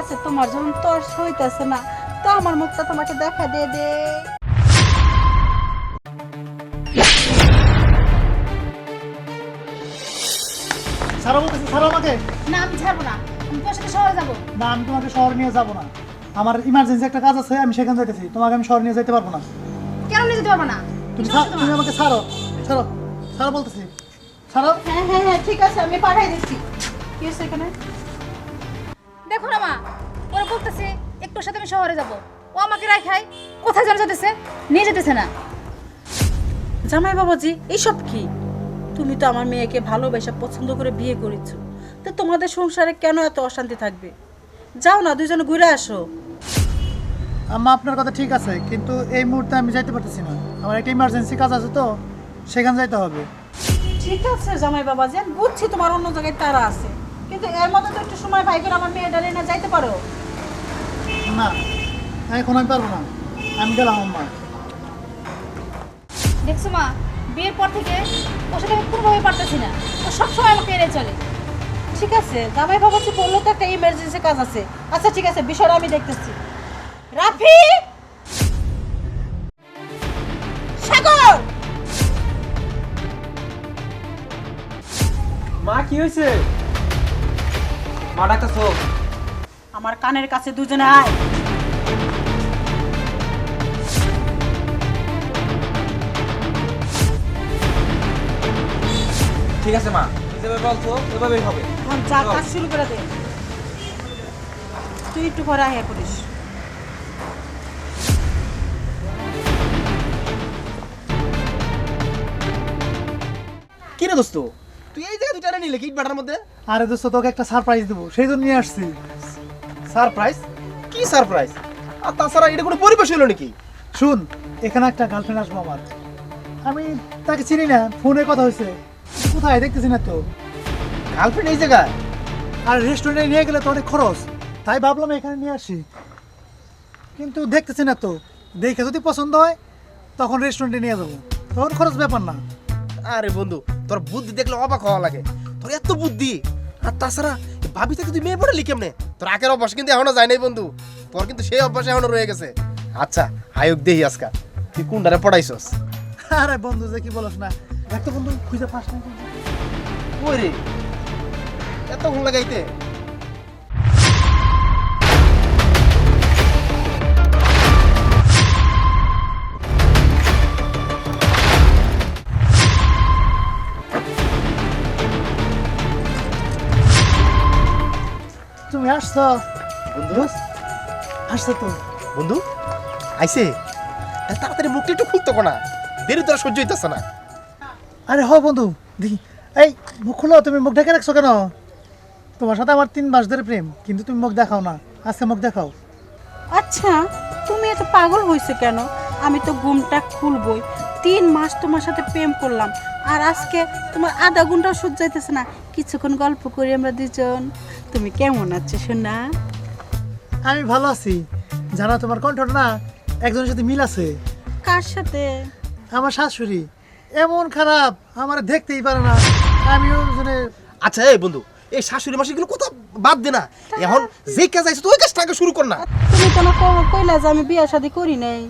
আছে তোমার যখন তোর হইতেছে না তো আমার মুখটা তোমাকে দেখা দে ছাড়ো বলতেছি ছাড়ো আমাকে। না আমি ছাড়বো না। আমি তোর সাথে শহরে যাব। না আমি তোমাকে শহর নিয়ে যাব না। আমার ইমার্জেন্সি একটা কাজ আছে আমি সেখানে যাইতেছি। তোমাকে আমি শহর নিয়ে যেতে পারব না। কেন নিয়ে যেতে পারব না? তুমি আমাকে ছাড়ো ছাড়ো ছাড়ো বলতেছি। ছাড়ো। হ্যাঁ হ্যাঁ হ্যাঁ ঠিক আছে আমি পাঠাই দিচ্ছি। কি হচ্ছে এখানে? দেখো না মা ওরা বলতেছে একটুর সাথে আমি শহরে যাব। ও আমাকে রাখাই কোথায় যেন যেতেছে? নিয়ে যেতেছে না। জামাই বাবাজি এইসব কি? তুমি তো আমার মেয়েকে ভালোবেসে পছন্দ করে বিয়ে করেছ। তো তোমাদের সংসারে কেন এত অশান্তি থাকবে? যাও না দুজনে ঘুরে আসো। আম্মা আপনার কথা ঠিক আছে কিন্তু এই মুহূর্তে আমি যাইতে পারতেছি না। আমার একটা ইমার্জেন্সি কাজ আছে তো সেখানে যাইতে হবে। ঠিক আছে জামাই বাবাজি আমি বুঝছি তোমার অন্য জায়গায় তারা আছে। কিন্তু এর মধ্যে তো একটু সময় ভাই করে আমার মেয়ে ডালে না যাইতে পারো। না এখন আমি পারব না। আমি গেলাম আম্মা। দেখছ মা বিয়ের পর থেকে ওর সাথে আমি কোনোভাবে পারতেছি না। ও সবসময় আমাকে এড়ে চলে। ঠিক আছে জামাই বাবাজি বলল তো একটা ইমার্জেন্সি কাজ আছে। আচ্ছা ঠিক আছে বিষয়টা আমি দেখতেছি। রাফি! সাগর! মা কি হয়েছে? মা ডাকতেছো? আমার কানের কাছে দুজনে আয়। ঠিক আছে মা। যেভাবে বলছো ওইভাবেই হবে। এখন কাজ শুরু করে দে। তুই একটু পরে আয়া করিস কি রে দোস্ত? তুই এই জায়গা দুইটা নিলে কিট বাটার মধ্যে? আরে দোস্ত তোকে একটা সারপ্রাইজ দেবো। সেই জন্য নিয়ে আসছি। সারপ্রাইজ কি সারপ্রাইজ আর তাছাড়া এটা কোনো পরিবেশ হলো নাকি? শুন এখানে একটা গার্লফ্রেন্ড আসব আমার। আমি তাকে চিনি না ফোনে কথা হয়েছে। কোথায় দেখতেছি না তো? গার্লফ্রেন্ড এই জায়গায়? আর রেস্টুরেন্টে নিয়ে গেলে তো অনেক খরচ। তাই ভাবলাম এখানে নিয়ে আসি। কিন্তু দেখতেছি না তো। দেখে যদি পছন্দ হয় তখন রেস্টুরেন্টে নিয়ে যাব। তখন খরচ ব্যাপার না। আরে বন্ধু তোর বুদ্ধি দেখলে অবাক হওয়া লাগে। তোর এত বুদ্ধি। আর তাছাড়া ভাবি থেকে তুই মেয়ে পড়ে কেমনে? তোর আগের অভ্যাস কিন্তু এখনও যায় নাই বন্ধু। তোর কিন্তু সেই অভ্যাস এখনও রয়ে গেছে। আচ্ছা আয়ুক দেহি আজকা। তুই কোনটারে পড়াইছস? আরে বন্ধু যে কি বলস না। একটা বন্ধু খুঁজে পাস না ওই রে? এত ঘুম লাগাইতে? আসছো? বন্ধু? আসছো তো। বন্ধু আইছে? তা তাড়াতাড়ি মুখটা একটু খুলতো কোনা। দেরি তোরা সহ্য হইতেছে না। আরে হ বন্ধু দেখি। এই মুখ খুলো তুমি মুখ ঢেকে রাখছো কেন? তোমার সাথে আমার তিন মাস ধরে প্রেম কিন্তু তুমি মুখ দেখাও না। আজকে মুখ দেখাও। আচ্ছা তুমি এত পাগল হয়েছে কেন? আমি তো ঘুমটা খুলবই। তিন মাস তোমার সাথে প্রেম করলাম। আর আজকে তোমার আধা ঘন্টাও সহ্য যাইতেছে না। কিছুক্ষণ গল্প করি আমরা দুজন তুমি কেমন আছো সোনা? আমি ভালো আছি। জানা তোমার কণ্ঠটা না একজনের সাথে মিল আছে। কার সাথে? আমার শাশুড়ি। এমন খারাপ আমার দেখতেই পারে না। আমিও জনে আচ্ছা এই বন্ধু এই শাশুড়ি মাসিগুলো কোথা বাদ দে না। এখন যে কাজ আছে তুই ওই কাজটা আগে শুরু কর না। তুমি তো না কইলা যে আমি বিয়া শাদি করি নাই?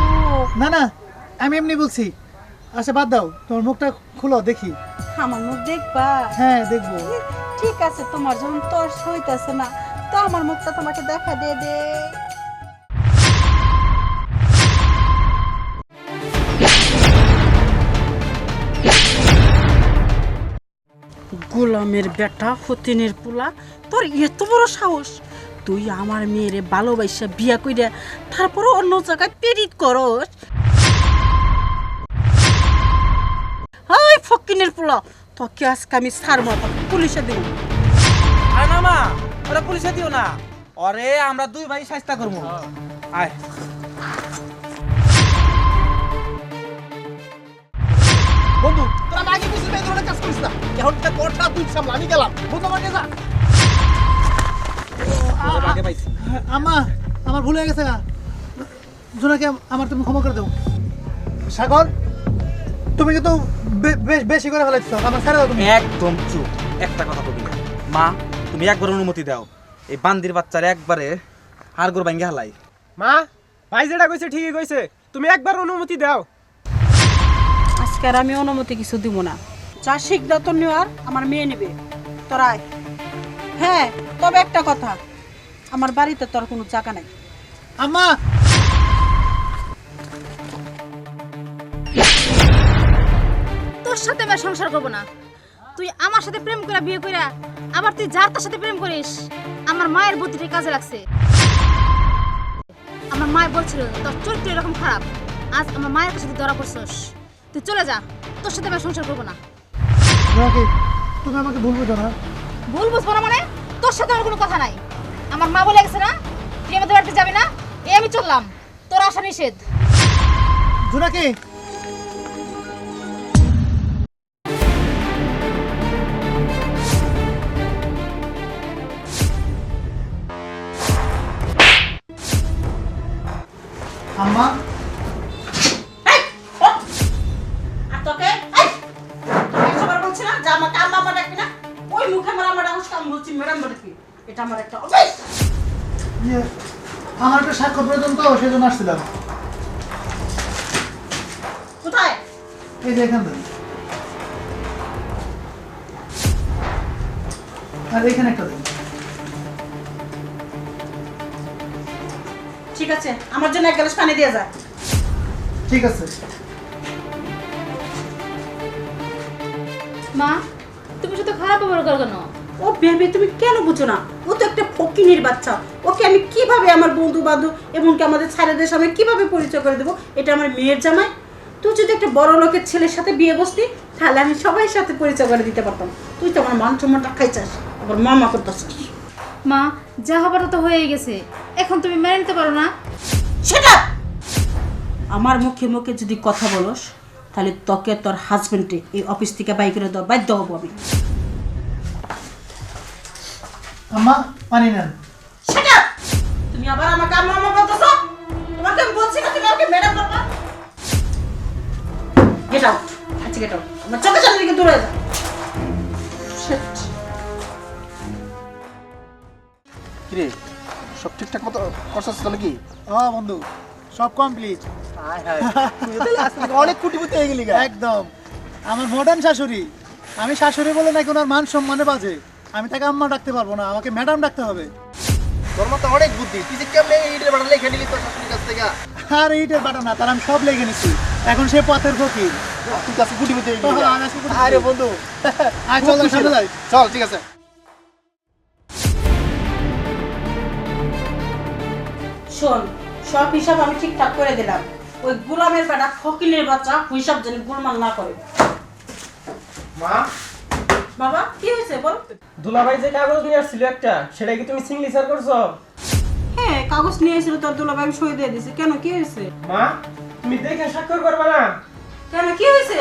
ও না না আমি এমনি বলছি। আচ্ছা বাদ দাও তোমার মুখটা খুলো দেখি। আমার মুখ দেখবা? হ্যাঁ দেখব। ঠিক আছে তোমার যখন তোর হইতেছে না তো আমার মুখটা তোমাকে দেখা দিয়ে দে। গোলামের বেটা ফতিনের পোলা তোর এত বড় সাহস। তুই আমার মেয়েরে ভালোবাসা বিয়া কইরা তারপরে অন্য জায়গায় পেরিত করস। ফকিনের পোলা তোকে আজকে আমি ছাড়বো পুলিশে দেবো। আরে না মা ওরা পুলিশে দিও না। অরে আমরা দুই ভাই চেষ্টা করব। আয়। বন্ধু তোরা আগে কিছু এই ধরনের কাজ করিস না। এখন তা করটা তুই সামলা আমি গেলাম। বন্ধু আমার যা ওদের আগে পাইছি। আমা আমার ভুল হয়ে গেছে জোনাকে আমার তুমি ক্ষমা করে দেবো সাগর? তুমি কিন্তু বেশ বেশি করে ফেলাইছো আমার ছেড়ে দাও তুমি। একদম চুপ। একটা কথা বলি না। মা তুমি একবার অনুমতি দাও। এই বান্দির বাচ্চার একবারে হাড়গোড় ভাঙ্গে হালাই। মা ভাই যেটা কইছে ঠিকই কইছে। তুমি একবার অনুমতি দাও। আজকে আর আমি অনুমতি কিছু দিব না। যা সিদ্ধান্ত নেওয়ার আমার মেয়ে নেবে। তোরাই হ্যাঁ তবে একটা কথা। আমার বাড়িতে তোর কোনো চাকা নাই। আম্মা! তোর সাথে আমি আর সংসার করব না। তুই আমার সাথে প্রেম করে বিয়ে করে আবার তুই যার তার সাথে প্রেম করিস আমার মায়ের বুদ্ধিটা কাজে লাগছে। আমার মায় বলছিল তোর চরিত্র এরকম খারাপ। আজ আমার মায়ের কাছে তুই ধরা পড়ছস। তুই চলে যা তোর সাথে আমি আর সংসার করব না। তুমি আমাকে ভুল বুঝো না। ভুল বুঝব না মানে? তোর সাথে আমার কোনো কথা নাই। আমার মা বলে গেছে না তুই আমাদের বাড়িতে যাবি না? এই আমি চললাম। তোর আসা নিষেধ। জোনাকি আমার একটা সাক্ষ্য প্রয়োজন তো সেজন্য আসছিলাম। কোথায়? এই যে এখান থেকে। আর এখানে একটা দিন। ঠিক আছে আমার জন্য এক গ্লাস পানি দিয়ে যা। ঠিক আছে। মা তুমি শুধু খারাপ ব্যবহার করো কেন? ও বেবি তুমি কেন বুঝো না? ও তো একটা ফকিনির বাচ্চা। ওকে আমি কীভাবে আমার বন্ধু বান্ধব এমনকি আমাদের ছাড়াদের সামনে কীভাবে পরিচয় করে দেবো এটা আমার মেয়ের জামাই। তুই যদি একটা বড় লোকের ছেলের সাথে বিয়ে বসতি তাহলে আমি সবাই সাথে পরিচয় করে দিতে পারতাম। তুই তো আমার মান সম্মানটা খাইছাস আবার মামা করতেছিস মা যা হবার তো হয়ে গেছে। এখন তুমি মেনে নিতে পারো না। সেটা আমার মুখে মুখে যদি কথা বলস তাহলে তোকে তোর হাজবেন্ডে এই অফিস থেকে বাই করে দেওয়া বাধ্য হব আমি। আম্মা পানি নেন। সেটা তুমি আবার আমাকে আম্মা আম্মা বলতেছো? তোমাকে আমি বলছি না তুমি আমাকে ম্যাডাম করবা গেট আউট আচ্ছা গেট আউট আমার চোখের সামনে থেকে দূরে যা কিরে সব ঠিকঠাক মতো করছস তো নাকি ও বন্ধু সব কমপ্লিট অনেক কুটিপুতি হয়ে গেলি একদম। আমার মডার্ন শাশুড়ি। আমি শাশুড়ি বলে নাকি ওনার মান সম্মানে বাজে। আমি তাকে আম্মা ডাকতে পারব না আমাকে ম্যাডাম ডাকতে হবে। তোর মতো অনেক বুদ্ধি তুই যে কেমনে ইটের বাড়া লেখা নিলি তোর শাশুড়ির কাছ থেকে? আর এইটার বাটা না তার আমি সব লেগে নিছি। এখন সে পথের ফকির। তুই কাছে কুটিপুতি গেলি। গা। আমি আজকে কুটিপুতি। আরে বন্ধু। আয় চল চল ঠিক আছে। শোন সব হিসাব আমি ঠিকঠাক করে দিলাম। ওই গোলামের বেটা ফকিলের বাচ্চা হিসাব যেন গোলমাল না করে। মা বাবা কি হয়েছে বল? দুলাভাই যে কাগজ নিয়ে আসছিল একটা সেটা কি তুমি সিগনেচার করছ? হ্যাঁ কাগজ নিয়ে এসেছিল তোর দুলাভাই আমি সই দিয়ে দিছি। কেন কি হয়েছে? মা তুমি দেখে স্বাক্ষর করবে না? কেন কি হয়েছে?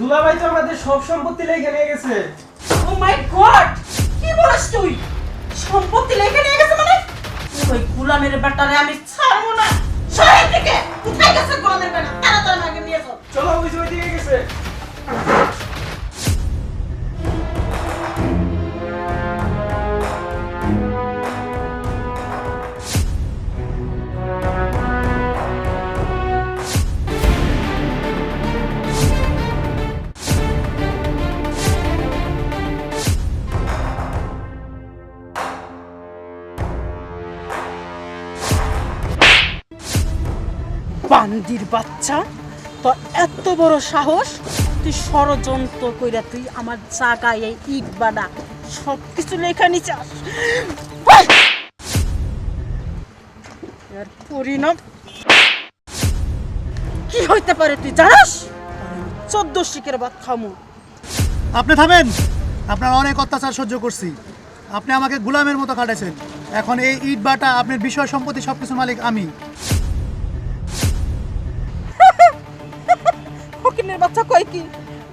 দুলাভাই তো আমাদের সব সম্পত্তি লেখে নিয়ে গেছে। ও মাই গড কি বলিস তুই? সম্পত্তি লেখে নিয়ে গেছে মানে? ওই গোলামের বেটারে আমি ছাড়বো না। শহর থেকে কোথায় গেছে গোলামের বেটা তাড়াতাড়ি আমাকে নিয়ে চল ওই যে ওইদিকে গেছে। বান্দির বাচ্চা তো এত বড় সাহস, তুই ষড়যন্ত্র কইরা তুই আমার জায়গায় এই ইট বাড়া সব কিছু লেখা নিচাস এর পরিণাম? কি হইতে পারে তুই জানাস? চোদ্দ শিখের বাদ খামু। আপনি থামেন, আপনার অনেক অত্যাচার সহ্য করছি। আপনি আমাকে গোলামের মতো কাটাইছেন এখন এই ইট বাটা, আপনার বিষয় সম্পত্তি সবকিছু মালিক আমি। কি?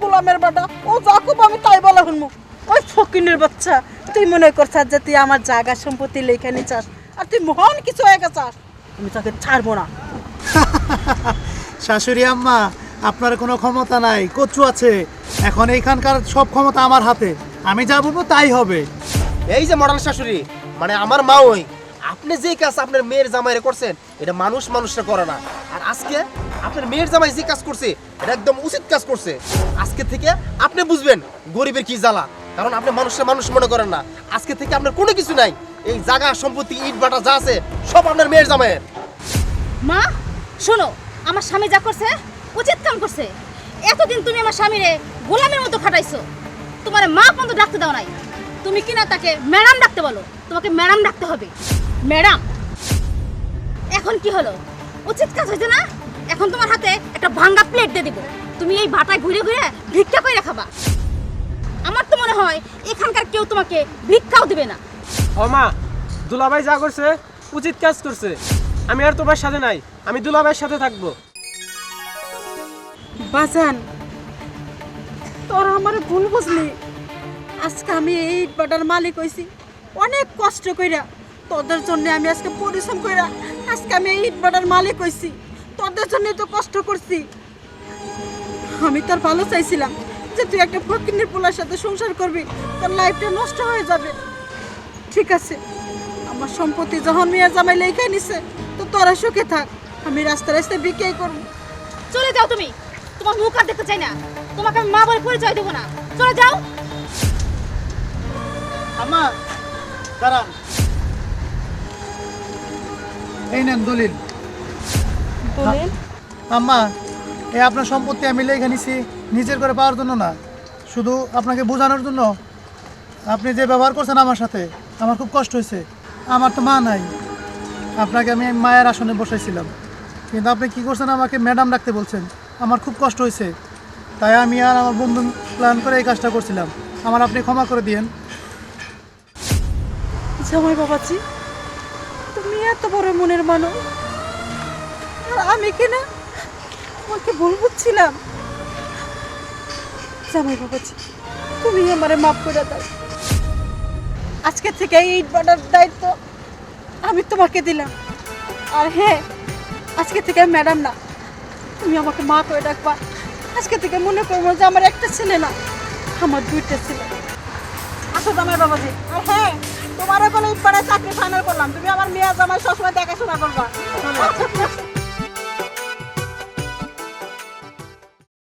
গোলামের বাটা। ও যাকুব আমি তাই বলা শুনব। ওই ফকিনের বাচ্চা তুই মনে করছাস যে তুই আমার জায়গা সম্পত্তি লেখা নিচাস আর তুই মহান কিছু হয়ে গেছাস। আমি তাকে ছাড়বো না। শাশুড়ি আম্মা আপনার কোনো ক্ষমতা নাই কচু আছে। এখন এইখানকার সব ক্ষমতা আমার হাতে। আমি যা বলব তাই হবে। এই যে মডেল শাশুড়ি মানে আমার মা ওই। আপনি যে কাজ আপনার মেয়ের জামাইরে করছেন এটা মানুষ মানুষরা করে না। আর আজকে আপনার মেয়ের জামাই যে কাজ করছে, এটা একদম উচিত কাজ করছে। আজকে থেকে আপনি বুঝবেন গরিবের কি জ্বালা। কারণ আপনি মানুষের মানুষ মনে করেন না। আজকে থেকে আপনার কোনো কিছু নাই। এই জায়গা সম্পত্তি, ইট, বাটা যা আছে, সব আপনার মেয়ের জামাইয়ের। মা, শোনো, আমার স্বামী যা করছে, উচিত কাম করছে। এতদিন তুমি আমার স্বামীরে গোলামের মতো খাটাইছো। তোমার মা পর্যন্ত ডাকতে দাও নাই। তুমি কি না তাকে ম্যাডাম ডাকতে বলো। তোমাকে ম্যাডাম ডাকতে হবে। ম্যাডাম, এখন কি হলো? উচিত কাজ হয়েছে না? এখন তোমার হাতে একটা ভাঙ্গা প্লেট দিয়ে দিব। তুমি এই ভাটায় ঘুরে ঘুরে ভিক্ষা করে খাবা। আমার তো মনে হয় এখানকার কেউ তোমাকে ভিক্ষাও দিবে না। ও মা দুলাভাই যা করছে উচিত কাজ করছে। আমি আর তোমার সাথে নাই আমি দুলাভাইয়ের সাথে থাকব। বাজান তোরা আমার ভুল বুঝলি। আজকে আমি এই বাটার মালিক হইছি। অনেক কষ্ট কইরা তোদের জন্য আমি আজকে পরিশ্রম কইরা আজকে আমি এই বাটার মালিক হইছি। তোদের জন্য তো কষ্ট করছি। আমি তোর ভালো চাইছিলাম যে তুই একটা ফকিনের পোলার সাথে সংসার করবি তোর লাইফটা নষ্ট হয়ে যাবে। ঠিক আছে আমার সম্পত্তি যখন মেয়ের জামাই লেখা নিছে তো তোরা সুখে থাক আমি রাস্তা রাস্তায় বিক্রি করব। চলে যাও তুমি। তোমার মুখ আর দেখতে চাই না। তোমাকে আমি মা বলে পরিচয় দেবো না। চলে যাও। আমার দাঁড়ান। এই নেন দলিল। দলিল আম্মা এই আপনার সম্পত্তি আমি লেখা নিছি নিজের করে পাওয়ার জন্য না শুধু আপনাকে বোঝানোর জন্য। আপনি যে ব্যবহার করছেন আমার সাথে আমার খুব কষ্ট হয়েছে আমার তো মা নাই। আপনাকে আমি মায়ের আসনে বসাইছিলাম। কিন্তু আপনি কি করছেন আমাকে ম্যাডাম ডাকতে বলছেন আমার খুব কষ্ট হয়েছে। তাই আমি আর আমার বন্ধু প্ল্যান করে এই কাজটা করছিলাম। আমার আপনি ক্ষমা করে দিয়েন। জামাই বাবাজি তুমি এত বড় মনের মানুষ। আমি কিনা? তোমাকে ভুল বুঝছিলাম। জামাই বাবাজি তুমি আমারে মাফ করে দাও। আজকে থেকে এই বাটার দায়িত্ব আমি তোমাকে দিলাম। আর হ্যাঁ আজকে থেকে ম্যাডাম না, তুমি আমাকে মা করে ডাকবা। আজকে থেকে মনে করব যে আমার একটা ছেলে না, আমার দুইটা ছেলে। আসো জামাই বাবাজি। আর হ্যাঁ তোমারও কোনো ইট পাড়ায় চাকরি ফাইনাল করলাম। তুমি আমার মেয়ে জামাই সবসময় দেখাশোনা করবা।